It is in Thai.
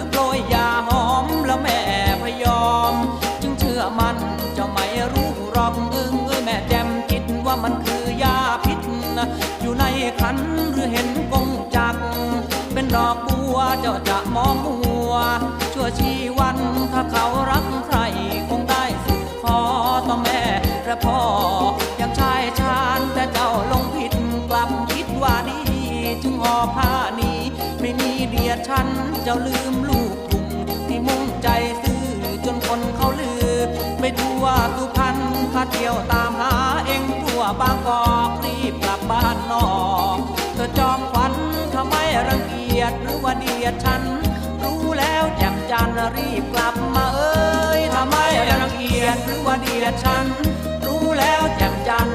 รือโปรยยาหอมแล้วแม่พยอม จึงเชื่อมันจ้าไม่รู้รอกเอิงเอ้ยแม่แจ่มคิดว่ามันคือยาพิษ อยู่ในขันหรือเห็นกงจัก เป็นดอกบัวเจ้าจะมองมัว ชั่วชีวันถ้าเขารักใครคงได้สุดคอต่อแม่และพ่อยังชายชาญแต่เจ้าลงผิดกลับคิดว่าดีจึงหอบผ้า ฉันจ้าลืมลูกกลุ่มที่มุ่งใจซื้อจนคนเขาลือไปทั่วสุพรรณข้าเที่ยวตามหาเองทั่วบางกอกรีบกลับบ้านนอกเธอจอมขวัญทำไมรังเกียจหรือว่าเดียดฉัน รู้แล้วแจ่มจันทร์รีบกลับมาเอ้ยทำไมรังเกียจหรือว่าเดียดฉัน รู้แล้วแจ่มจันทร์